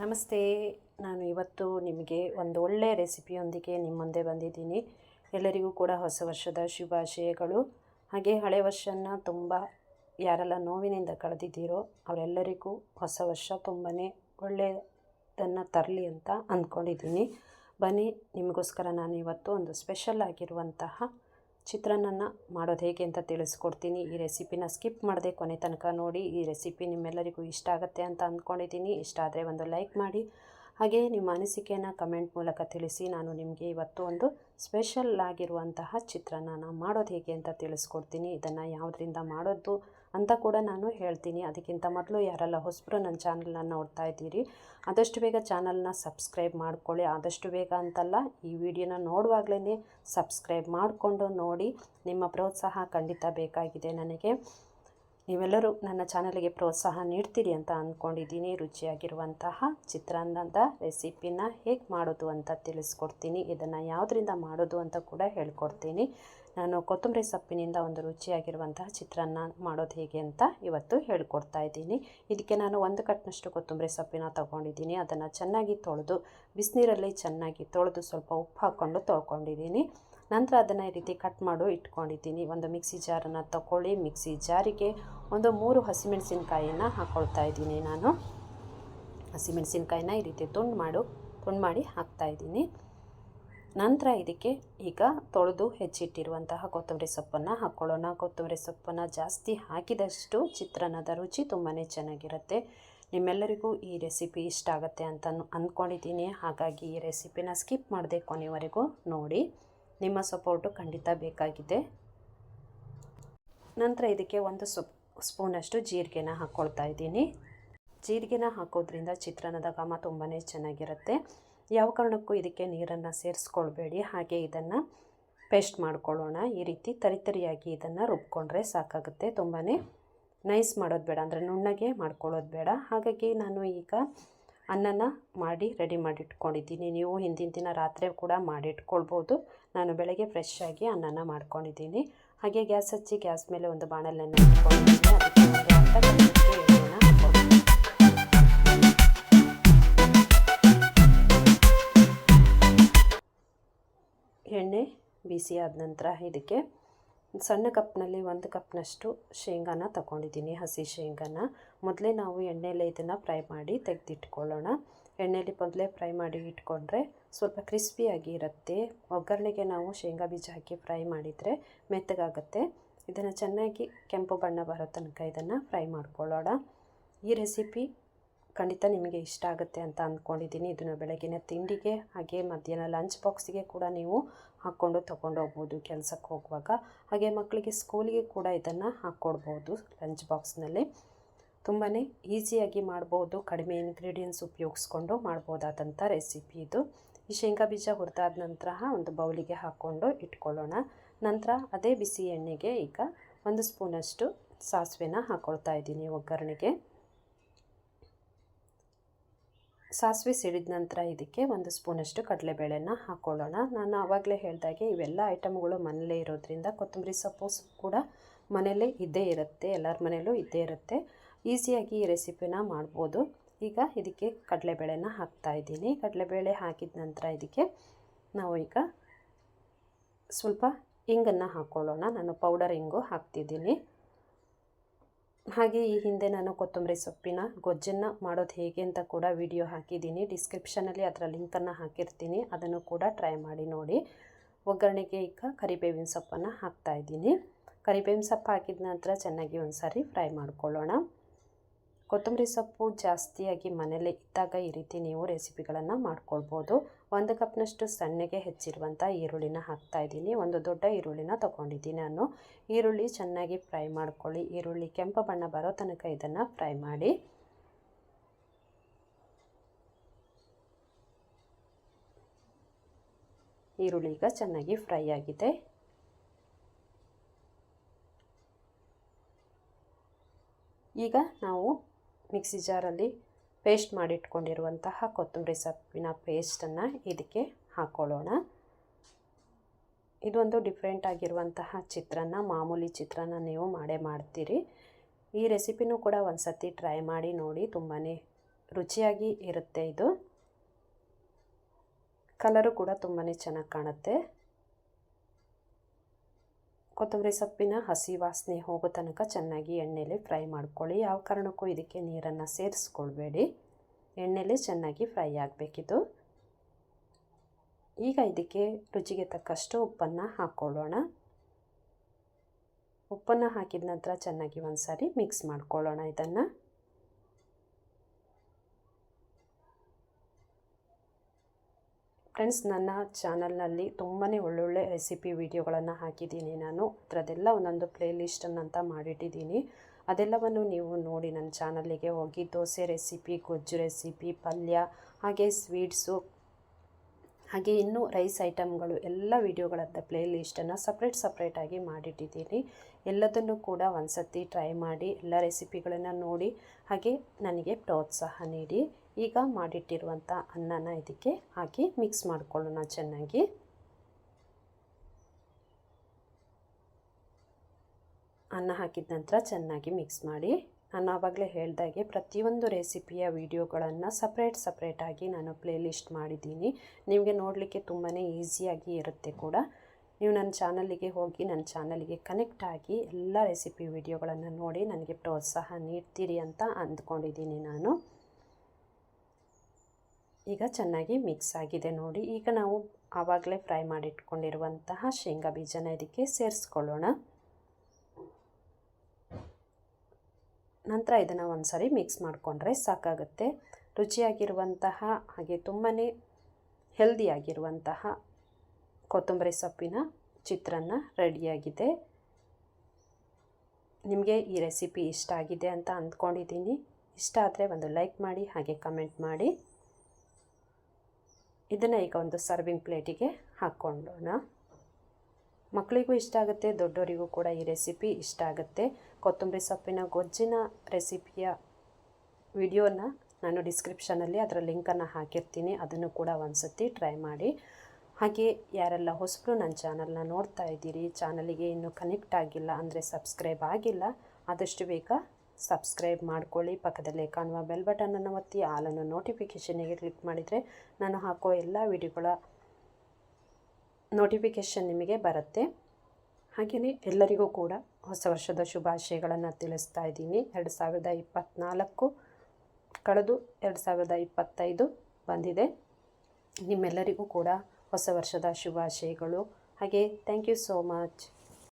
ನಮಸ್ತೆ, ನಾನು ಇವತ್ತು ನಿಮಗೆ ಒಂದು ಒಳ್ಳೆಯ ರೆಸಿಪಿಯೊಂದಿಗೆ ನಿಮ್ಮ ಮುಂದೆ ಬಂದಿದ್ದೀನಿ. ಎಲ್ಲರಿಗೂ ಕೂಡ ಹೊಸ ವರ್ಷದ ಶುಭಾಶಯಗಳು. ಹಾಗೆ ಹಳೆ ವರ್ಷನ ತುಂಬ ಯಾರೆಲ್ಲ ನೋವಿನಿಂದ ಕಳೆದಿದ್ದೀರೋ ಅವರೆಲ್ಲರಿಗೂ ಹೊಸ ವರ್ಷ ತುಂಬಾ ಒಳ್ಳೆಯದನ್ನು ತರಲಿ ಅಂತ ಅಂದ್ಕೊಂಡಿದ್ದೀನಿ. ಬನ್ನಿ, ನಿಮಗೋಸ್ಕರ ನಾನು ಇವತ್ತು ಒಂದು ಸ್ಪೆಷಲ್ ಆಗಿರುವಂತಹ ಚಿತ್ರಾನ್ನ ಮಾಡೋದು ಹೇಗೆ ಅಂತ ತಿಳಿಸ್ಕೊಡ್ತೀನಿ. ಈ ರೆಸಿಪಿನ ಸ್ಕಿಪ್ ಮಾಡದೆ ಕೊನೆ ತನಕ ನೋಡಿ. ಈ ರೆಸಿಪಿ ನಿಮ್ಮೆಲ್ಲರಿಗೂ ಇಷ್ಟ ಆಗುತ್ತೆ ಅಂತ ಅಂದ್ಕೊಂಡಿದ್ದೀನಿ. ಇಷ್ಟ ಆದರೆ ಒಂದು ಲೈಕ್ ಮಾಡಿ. ಹಾಗೆ ನಿಮ್ಮ ಅನಿಸಿಕೆಯನ್ನು ಕಮೆಂಟ್ ಮೂಲಕ ತಿಳಿಸಿ. ನಾನು ನಿಮಗೆ ಇವತ್ತು ಒಂದು ಸ್ಪೆಷಲ್ ಆಗಿರುವಂತಹ ಚಿತ್ರಾನ್ನ ಮಾಡೋದು ಹೇಗೆ ಅಂತ ತಿಳಿಸ್ಕೊಡ್ತೀನಿ. ಇದನ್ನು ಯಾವುದರಿಂದ ಮಾಡೋದು ಅಂತ ಕೂಡ ನಾನು ಹೇಳ್ತೀನಿ. ಅದಕ್ಕಿಂತ ಮೊದಲು ಯಾರೆಲ್ಲ ಹೊಸಬ್ರು ನನ್ನ ಚಾನಲ್ನ ನೋಡ್ತಾ ಇದ್ದೀರಿ, ಆದಷ್ಟು ಬೇಗ ಚಾನಲ್ನ ಸಬ್ಸ್ಕ್ರೈಬ್ ಮಾಡ್ಕೊಳ್ಳಿ. ಆದಷ್ಟು ಬೇಗ ಅಂತಲ್ಲ, ಈ ವಿಡಿಯೋನ ನೋಡುವಾಗಲೇ ಸಬ್ಸ್ಕ್ರೈಬ್ ಮಾಡಿಕೊಂಡು ನೋಡಿ, ನಿಮ್ಮ ಪ್ರೋತ್ಸಾಹ ಖಂಡಿತ ಬೇಕಾಗಿದೆ ನನಗೆ. ನೀವೆಲ್ಲರೂ ನನ್ನ ಚಾನಲ್ಗೆ ಪ್ರೋತ್ಸಾಹ ನೀಡ್ತೀರಿ ಅಂತ ಅಂದ್ಕೊಂಡಿದ್ದೀನಿ ರುಚಿಯಾಗಿರುವಂತಹ ಚಿತ್ರಾನ್ನದ ರೆಸಿಪಿನ ಹೇಗೆ ಮಾಡೋದು ಅಂತ ತಿಳಿಸ್ಕೊಡ್ತೀನಿ. ಇದನ್ನು ಯಾವುದರಿಂದ ಮಾಡೋದು ಅಂತ ಕೂಡ ಹೇಳ್ಕೊಡ್ತೀನಿ. ನಾನು ಕೊತ್ತಂಬರಿ ಸೊಪ್ಪಿನಿಂದ ಒಂದು ರುಚಿಯಾಗಿರುವಂತಹ ಚಿತ್ರಾನ್ನ ಮಾಡೋದು ಹೇಗೆ ಅಂತ ಇವತ್ತು ಹೇಳ್ಕೊಡ್ತಾ ಇದ್ದೀನಿ. ಇದಕ್ಕೆ ನಾನು ಒಂದು ಕಟ್ನಷ್ಟು ಕೊತ್ತಂಬರಿ ಸೊಪ್ಪಿನ ತೊಗೊಂಡಿದ್ದೀನಿ. ಅದನ್ನು ಚೆನ್ನಾಗಿ ತೊಳೆದು, ಬಿಸಿನೀರಲ್ಲಿ ಚೆನ್ನಾಗಿ ತೊಳೆದು ಸ್ವಲ್ಪ ಉಪ್ಪು ಹಾಕ್ಕೊಂಡು ತೊಳ್ಕೊಂಡಿದ್ದೀನಿ. ನಂತರ ಅದನ್ನು ಈ ರೀತಿ ಕಟ್ ಮಾಡು ಇಟ್ಕೊಂಡಿದ್ದೀನಿ. ಒಂದು ಮಿಕ್ಸಿ ಜಾರನ್ನು ತಗೊಳ್ಳಿ ಮಿಕ್ಸಿ ಜಾರಿಗೆ ಒಂದು ಮೂರು ಹಸಿಮೆಣಸಿನ್ಕಾಯಿನ ಹಾಕ್ಕೊಳ್ತಾ ಇದ್ದೀನಿ ನಾನು. ಹಸಿಮೆಣಸಿನ್ಕಾಯಿನ ಈ ರೀತಿ ತುಂಡು ಮಾಡು, ತುಂಡು ಮಾಡಿ ಹಾಕ್ತಾಯಿದ್ದೀನಿ ನಂತರ ಇದಕ್ಕೆ ಈಗ ತೊಳೆದು ಹೆಚ್ಚಿಟ್ಟಿರುವಂತಹ ಕೊತ್ತಂಬರಿ ಸೊಪ್ಪನ್ನು ಹಾಕ್ಕೊಳ್ಳೋಣ ಕೊತ್ತಂಬರಿ ಸೊಪ್ಪನ್ನು ಜಾಸ್ತಿ ಹಾಕಿದಷ್ಟು ಚಿತ್ರಾನ್ನದ ರುಚಿ ತುಂಬಾ ಚೆನ್ನಾಗಿರುತ್ತೆ. ನಿಮ್ಮೆಲ್ಲರಿಗೂ ಈ ರೆಸಿಪಿ ಇಷ್ಟ ಆಗುತ್ತೆ ಅಂತ ಅಂದ್ಕೊಂಡಿದ್ದೀನಿ ಹಾಗಾಗಿ ಈ ರೆಸಿಪಿನ ಸ್ಕಿಪ್ ಮಾಡದೆ ಕೊನೆವರೆಗೂ ನೋಡಿ. ನಿಮ್ಮ ಸಪೋರ್ಟು ಖಂಡಿತ ಬೇಕಾಗಿದೆ. ನಂತರ ಇದಕ್ಕೆ ಒಂದು ಸೊಪ್, ಸ್ಪೂನಷ್ಟು ಜೀರಿಗೆನ ಹಾಕ್ಕೊಳ್ತಾ ಇದ್ದೀನಿ. ಜೀರಿಗೆನ ಹಾಕೋದ್ರಿಂದ ಚಿತ್ರಾನ್ನದ ಘಮ ತುಂಬಾ ಚೆನ್ನಾಗಿರುತ್ತೆ. ಯಾವ ಕಾರಣಕ್ಕೂ ಇದಕ್ಕೆ ನೀರನ್ನು ಸೇರಿಸ್ಕೊಳ್ಬೇಡಿ. ಹಾಗೆ ಇದನ್ನು ಪೇಸ್ಟ್ ಮಾಡ್ಕೊಳ್ಳೋಣ. ಈ ರೀತಿ ತರಿತರಿಯಾಗಿ ಇದನ್ನು ರುಬ್ಕೊಂಡ್ರೆ ಸಾಕಾಗುತ್ತೆ. ತುಂಬಾ ನೈಸ್ ಮಾಡೋದು ಬೇಡ. ಅಂದರೆ ನುಣ್ಣಗೆ ಮಾಡ್ಕೊಳ್ಳೋದು ಬೇಡ. ಹಾಗಾಗಿ ನಾನು ಈಗ ಅನ್ನನ ಮಾಡಿ ರೆಡಿ ಮಾಡಿಟ್ಕೊಂಡಿದ್ದೀನಿ. ನೀವು ಹಿಂದಿನ ದಿನ ರಾತ್ರಿ ಕೂಡ ಮಾಡಿಟ್ಕೊಳ್ಬೋದು. ನಾನು ಬೆಳಗ್ಗೆ ಫ್ರೆಶ್ ಆಗಿ ಅನ್ನನ ಮಾಡ್ಕೊಂಡಿದ್ದೀನಿ. ಹಾಗೆ ಗ್ಯಾಸ್ ಹಚ್ಚಿ ಗ್ಯಾಸ್ ಮೇಲೆ ಒಂದು ಬಾಣಲೆಯನ್ನು ಇಟ್ಕೊಂಡಿದ್ದೀನಿ. ಬಿಸಿ ಆದ ನಂತರ ಇದಕ್ಕೆ ಸಣ್ಣ ಕಪ್ನಲ್ಲಿ ಒಂದು ಕಪ್ನಷ್ಟು ಶೇಂಗಾನ ತಗೊಂಡಿದ್ದೀನಿ, ಹಸಿ ಶೇಂಗಾನ. ಮೊದಲೇ ನಾವು ಎಣ್ಣೆಲೆ ಇದನ್ನು ಫ್ರೈ ಮಾಡಿ ತೆಗೆದಿಟ್ಕೊಳ್ಳೋಣ. ಎಣ್ಣೆಲಿ ಮೊದಲೇ ಫ್ರೈ ಮಾಡಿ ಇಟ್ಕೊಂಡ್ರೆ ಸ್ವಲ್ಪ ಕ್ರಿಸ್ಪಿಯಾಗಿ ಇರುತ್ತೆ ಒಗ್ಗರಣೆಗೆ ನಾವು ಶೇಂಗಾ ಬೀಜ ಹಾಕಿ ಫ್ರೈ ಮಾಡಿದರೆ ಮೆತ್ತಗಾಗುತ್ತೆ. ಇದನ್ನು ಚೆನ್ನಾಗಿ ಕೆಂಪು ಬಣ್ಣ ಬರೋ ತನಕ ಇದನ್ನು ಫ್ರೈ ಮಾಡ್ಕೊಳ್ಳೋಣ. ಈ ರೆಸಿಪಿ ಖಂಡಿತ ನಿಮಗೆ ಇಷ್ಟ ಆಗುತ್ತೆ ಅಂತ ಅಂದ್ಕೊಂಡಿದ್ದೀನಿ. ಇದನ್ನು ಬೆಳಗಿನ ತಿಂಡಿಗೆ ಹಾಗೆ ಮಧ್ಯಾಹ್ನ ಲಂಚ್ ಬಾಕ್ಸಿಗೆ ಕೂಡ ನೀವು ಹಾಕ್ಕೊಂಡು ತೊಗೊಂಡು ಹೋಗ್ಬೋದು ಕೆಲಸಕ್ಕೆ ಹೋಗುವಾಗ. ಹಾಗೆ ಮಕ್ಕಳಿಗೆ ಸ್ಕೂಲಿಗೆ ಕೂಡ ಇದನ್ನು ಹಾಕ್ಕೊಡ್ಬೋದು ಲಂಚ್ ಬಾಕ್ಸ್ನಲ್ಲಿ ತುಂಬಾ ಈಸಿಯಾಗಿ ಮಾಡ್ಬೋದು, ಕಡಿಮೆ ಇಂಗ್ರೀಡಿಯೆಂಟ್ಸ್ ಉಪಯೋಗಿಸ್ಕೊಂಡು ಮಾಡ್ಬೋದಾದಂಥ ರೆಸಿಪಿ ಇದು. ಈ ಶೇಂಗಾ ಬೀಜ ಹುರಿದಾದ ನಂತರ ಒಂದು ಬೌಲಿಗೆ ಹಾಕ್ಕೊಂಡು ಇಟ್ಕೊಳ್ಳೋಣ. ನಂತರ ಅದೇ ಬಿಸಿ ಎಣ್ಣೆಗೆ ಈಗ ಒಂದು ಸ್ಪೂನಷ್ಟು ಸಾಸಿವೆನ ಹಾಕ್ಕೊಳ್ತಾ ಇದ್ದೀನಿ ಒಗ್ಗರಣೆಗೆ. ಸಾಸಿವೆ ಸಿಡಿದ ನಂತರ ಇದಕ್ಕೆ ಒಂದು ಸ್ಪೂನಷ್ಟು ಕಡಲೆಬೇಳೆನ ಹಾಕ್ಕೊಳ್ಳೋಣ ನಾನು ಆವಾಗಲೇ ಹೇಳಿದಾಗೆ ಇವೆಲ್ಲ ಐಟಮ್ಗಳು ಮನೇಲೇ ಇರೋದ್ರಿಂದ ಕೊತ್ತಂಬರಿ ಸೊಪ್ಪು ಕೂಡ ಮನೆಯಲ್ಲೇ ಇದ್ದೇ ಇರುತ್ತೆ, ಎಲ್ಲರ ಮನೆಯಲ್ಲೂ ಇದ್ದೇ ಇರುತ್ತೆ. ಈಸಿಯಾಗಿ ಈ ರೆಸಿಪಿನ ಮಾಡ್ಬೋದು. ಈಗ ಇದಕ್ಕೆ ಕಡಲೆಬೇಳೆನ ಹಾಕ್ತಾಯಿದ್ದೀನಿ ಕಡಲೆಬೇಳೆ ಹಾಕಿದ ನಂತರ ಇದಕ್ಕೆ ನಾವು ಈಗ ಸ್ವಲ್ಪ ಇಂಗನ್ನು ಹಾಕ್ಕೊಳ್ಳೋಣ ನಾನು ಪೌಡರ್ ಇಂಗು ಹಾಕ್ತಿದ್ದೀನಿ. ಹಾಗೆ ಈ ಹಿಂದೆ ನಾನು ಕೊತ್ತಂಬರಿ ಸೊಪ್ಪಿನ ಗೊಜ್ಜನ್ನು ಮಾಡೋದು ಹೇಗೆ ಅಂತ ಕೂಡ ವಿಡಿಯೋ ಹಾಕಿದ್ದೀನಿ. ಡಿಸ್ಕ್ರಿಪ್ಷನಲ್ಲಿ ಅದರ ಲಿಂಕನ್ನು ಹಾಕಿರ್ತೀನಿ. ಅದನ್ನು ಕೂಡ ಟ್ರೈ ಮಾಡಿ ನೋಡಿ. ಒಗ್ಗರಣೆಗೆ ಈಗ ಕರಿಬೇವಿನ ಸೊಪ್ಪನ್ನು ಹಾಕ್ತಾಯಿದ್ದೀನಿ ಕರಿಬೇವಿನ ಸೊಪ್ಪು ಹಾಕಿದ ನಂತರ ಚೆನ್ನಾಗಿ ಒಂದು ಸಾರಿ ಫ್ರೈ ಮಾಡ್ಕೊಳ್ಳೋಣ. ಕೊತ್ತಂಬರಿ ಸೊಪ್ಪು ಜಾಸ್ತಿಯಾಗಿ ಮನೇಲಿ ಇದ್ದಾಗ ಈ ರೀತಿ ನೀವು ರೆಸಿಪಿಗಳನ್ನು ಮಾಡ್ಕೊಳ್ಬೋದು. ಒಂದು ಕಪ್ನಷ್ಟು ಸಣ್ಣಗೆ ಹೆಚ್ಚಿರುವಂಥ ಈರುಳ್ಳಿನ ಹಾಕ್ತಾ ಇದ್ದೀನಿ. ಒಂದು ದೊಡ್ಡ ಈರುಳ್ಳಿನ ತೊಗೊಂಡಿದ್ದೀನಿ ನಾನು. ಈರುಳ್ಳಿ ಚೆನ್ನಾಗಿ ಫ್ರೈ ಮಾಡ್ಕೊಳ್ಳಿ. ಈರುಳ್ಳಿ ಕೆಂಪು ಬಣ್ಣ ಬರೋ ತನಕ ಇದನ್ನು ಫ್ರೈ ಮಾಡಿ. ಈರುಳ್ಳಿ ಈಗ ಚೆನ್ನಾಗಿ ಫ್ರೈ ಆಗಿದೆ. ಈಗ ನಾವು ಮಿಕ್ಸಿ ಜಾರಲ್ಲಿ ಪೇಸ್ಟ್ ಮಾಡಿಟ್ಕೊಂಡಿರುವಂತಹ ಕೊತ್ತಂಬರಿ ಸೊಪ್ಪಿನ ಪೇಸ್ಟನ್ನು ಇದಕ್ಕೆ ಹಾಕ್ಕೊಳ್ಳೋಣ. ಇದೊಂದು ಡಿಫ್ರೆಂಟ್ ಆಗಿರುವಂತಹ ಚಿತ್ರಾನ್ನ, ಮಾಮೂಲಿ ಚಿತ್ರಾನ್ನ ನೀವು ಮಾಡೇ ಮಾಡ್ತೀರಿ. ಈ ರೆಸಿಪಿನೂ ಕೂಡ ಒಂದು ಸತಿ ಟ್ರೈ ಮಾಡಿ ನೋಡಿ ತುಂಬಾ ರುಚಿಯಾಗಿ ಇರುತ್ತೆ ಇದು. ಕಲರು ಕೂಡ ತುಂಬಾ ಚೆನ್ನಾಗಿ ಕಾಣುತ್ತೆ. ಕೊತ್ತಂಬರಿ ಸೊಪ್ಪಿನ ಹಸಿ ವಾಸನೆ ಹೋಗೋ ತನಕ ಚೆನ್ನಾಗಿ ಎಣ್ಣೆಲಿ ಫ್ರೈ ಮಾಡ್ಕೊಳ್ಳಿ. ಯಾವ ಕಾರಣಕ್ಕೂ ಇದಕ್ಕೆ ನೀರನ್ನು ಸೇರಿಸ್ಕೊಳ್ಬೇಡಿ. ಎಣ್ಣೆಲಿ ಚೆನ್ನಾಗಿ ಫ್ರೈ ಆಗಬೇಕಿದು. ಈಗ ಇದಕ್ಕೆ ರುಚಿಗೆ ತಕ್ಕಷ್ಟು ಉಪ್ಪನ್ನು ಹಾಕ್ಕೊಳ್ಳೋಣ ಉಪ್ಪನ್ನು ಹಾಕಿದ ನಂತರ ಚೆನ್ನಾಗಿ ಒಂದು ಸಾರಿ ಮಿಕ್ಸ್ ಮಾಡ್ಕೊಳ್ಳೋಣ ಇದನ್ನು. ಫ್ರೆಂಡ್ಸ್, ನನ್ನ ಚಾನಲ್ನಲ್ಲಿ ತುಂಬಾ ಒಳ್ಳೊಳ್ಳೆ ರೆಸಿಪಿ ವಿಡಿಯೋಗಳನ್ನು ಹಾಕಿದ್ದೀನಿ. ನಾನು ಅದರದೆಲ್ಲ ಒಂದೊಂದು ಪ್ಲೇ ಲಿಸ್ಟನ್ನು ಅಂತ ಮಾಡಿಟ್ಟಿದ್ದೀನಿ. ಅದೆಲ್ಲವನ್ನು ನೀವು ನೋಡಿ ನನ್ನ ಚಾನಲ್ಲಿಗೆ ಹೋಗಿ. ದೋಸೆ ರೆಸಿಪಿ, ಗೊಜ್ಜು ರೆಸಿಪಿ, ಪಲ್ಯ, ಹಾಗೆ ಸ್ವೀಟ್ಸು, ಹಾಗೆ ಇನ್ನೂ ರೈಸ್ ಐಟಮ್ಗಳು ಎಲ್ಲ ವಿಡಿಯೋಗಳಂತ ಪ್ಲೇ ಲಿಸ್ಟನ್ನು ಸಪ್ರೇಟ್ ಸಪ್ರೇಟಾಗಿ ಮಾಡಿಟ್ಟಿದ್ದೀನಿ. ಎಲ್ಲದನ್ನು ಕೂಡ ಒಂದು ಸತಿ ಟ್ರೈ ಮಾಡಿ, ಎಲ್ಲ ರೆಸಿಪಿಗಳನ್ನು ನೋಡಿ, ಹಾಗೆ ನನಗೆ ಪ್ರೋತ್ಸಾಹ ನೀಡಿ. ಈಗ ಮಾಡಿಟ್ಟಿರುವಂಥ ಅನ್ನನ ಇದಕ್ಕೆ ಹಾಕಿ ಮಿಕ್ಸ್ ಮಾಡಿಕೊಳ್ಳೋಣ ಚೆನ್ನಾಗಿ. ಅನ್ನ ಹಾಕಿದ ನಂತರ ಚೆನ್ನಾಗಿ ಮಿಕ್ಸ್ ಮಾಡಿ. ನಾನು ಆವಾಗಲೇ ಹೇಳ್ದಾಗೆ ಪ್ರತಿಯೊಂದು ರೆಸಿಪಿಯ ವಿಡಿಯೋಗಳನ್ನು ಸಪ್ರೇಟ್ ಸಪ್ರೇಟಾಗಿ ನಾನು ಪ್ಲೇಲಿಸ್ಟ್ ಮಾಡಿದ್ದೀನಿ. ನಿಮಗೆ ನೋಡಲಿಕ್ಕೆ ತುಂಬಾ ಈಸಿಯಾಗಿ ಇರುತ್ತೆ ಕೂಡ. ನೀವು ನನ್ನ ಚಾನಲಿಗೆ ಹೋಗಿ ನನ್ನ ಚಾನಲಿಗೆ ಕನೆಕ್ಟ್ ಆಗಿ ಎಲ್ಲ ರೆಸಿಪಿ ವಿಡಿಯೋಗಳನ್ನು ನೋಡಿ ನನಗೆ ಪ್ರೋತ್ಸಾಹ ನೀಡ್ತೀರಿ ಅಂತ ಅಂದ್ಕೊಂಡಿದ್ದೀನಿ ನಾನು. ಈಗ ಚೆನ್ನಾಗಿ ಮಿಕ್ಸ್ ಆಗಿದೆ ನೋಡಿ. ಈಗ ನಾವು ಆವಾಗಲೇ ಫ್ರೈ ಮಾಡಿಟ್ಕೊಂಡಿರುವಂತಹ ಶೇಂಗಾ ಬೀಜನ ಇದಕ್ಕೆ ಸೇರಿಸ್ಕೊಳ್ಳೋಣ. ನಂತರ ಇದನ್ನು ಒಂದು ಸಾರಿ ಮಿಕ್ಸ್ ಮಾಡಿಕೊಂಡ್ರೆ ಸಾಕಾಗುತ್ತೆ. ರುಚಿಯಾಗಿರುವಂತಹ ಹಾಗೆ ತುಂಬಾ ಹೆಲ್ದಿಯಾಗಿರುವಂತಹ ಕೊತ್ತಂಬರಿ ಸೊಪ್ಪಿನ ಚಿತ್ರಾನ್ನ ರೆಡಿಯಾಗಿದೆ ನಿಮಗೆ ಈ ರೆಸಿಪಿ ಇಷ್ಟ ಆಗಿದೆ ಅಂತ ಅಂದ್ಕೊಂಡಿದ್ದೀನಿ. ಇಷ್ಟ ಆದರೆ ಒಂದು ಲೈಕ್ ಮಾಡಿ, ಹಾಗೆ ಕಮೆಂಟ್ ಮಾಡಿ. ಇದನ್ನು ಈಗ ಒಂದು ಸರ್ವಿಂಗ್ ಪ್ಲೇಟಿಗೆ ಹಾಕ್ಕೊಂಡೋಣ. ಮಕ್ಕಳಿಗೂ ಇಷ್ಟ ಆಗುತ್ತೆ ದೊಡ್ಡವರಿಗೂ ಕೂಡ ಈ ರೆಸಿಪಿ ಇಷ್ಟ ಆಗುತ್ತೆ. ಕೊತ್ತಂಬರಿ ಸೊಪ್ಪಿನ ಗೊಜ್ಜಿನ ರೆಸಿಪಿಯ ವಿಡಿಯೋನ ನಾನು ಡಿಸ್ಕ್ರಿಪ್ಷನಲ್ಲಿ ಅದರ ಲಿಂಕನ್ನು ಹಾಕಿರ್ತೀನಿ, ಅದನ್ನು ಕೂಡ ಒಂದು ಸತಿ ಟ್ರೈ ಮಾಡಿ. ಹಾಗೆ ಯಾರೆಲ್ಲ ಹೊಸಬರು ನನ್ನ ಚಾನಲ್ನ ನೋಡ್ತಾ ಇದ್ದೀರಿ ಚಾನಲಿಗೆ ಇನ್ನೂ ಕನೆಕ್ಟ್ ಆಗಿಲ್ಲ ಅಂದರೆ ಸಬ್ಸ್ಕ್ರೈಬ್ ಆಗಿಲ್ಲ, ಆದಷ್ಟು ಬೇಗ ಸಬ್ಸ್ಕ್ರೈಬ್ ಮಾಡ್ಕೊಳ್ಳಿ. ಪಕ್ಕದಲ್ಲೇ ಕಾಣುವ ಬೆಲ್ ಬಟನನ್ನು ಒತ್ತಿ, ಆಲನ್ನು ನೋಟಿಫಿಕೇಷನಿಗೆ ಕ್ಲಿಕ್ ಮಾಡಿದರೆ ನಾನು ಹಾಕೋ ಎಲ್ಲ ವಿಡಿಯೋಗಳ ನೋಟಿಫಿಕೇಷನ್ ನಿಮಗೆ ಬರುತ್ತೆ. ಹಾಗೆಯೇ ಎಲ್ಲರಿಗೂ ಕೂಡ ಹೊಸ ವರ್ಷದ ಶುಭಾಶಯಗಳನ್ನು ತಿಳಿಸ್ತಾ ಇದ್ದೀನಿ. ಎರಡು ಸಾವಿರದ ಇಪ್ಪತ್ತ್ನಾಲ್ಕು ಕಳೆದು ಎರಡು ಸಾವಿರದ ಇಪ್ಪತ್ತೈದು ಬಂದಿದೆ. ನಿಮ್ಮೆಲ್ಲರಿಗೂ ಕೂಡ ಹೊಸ ವರ್ಷದ ಶುಭಾಶಯಗಳು. ಹಾಗೆ ಥ್ಯಾಂಕ್ ಯು ಸೋ ಮಚ್.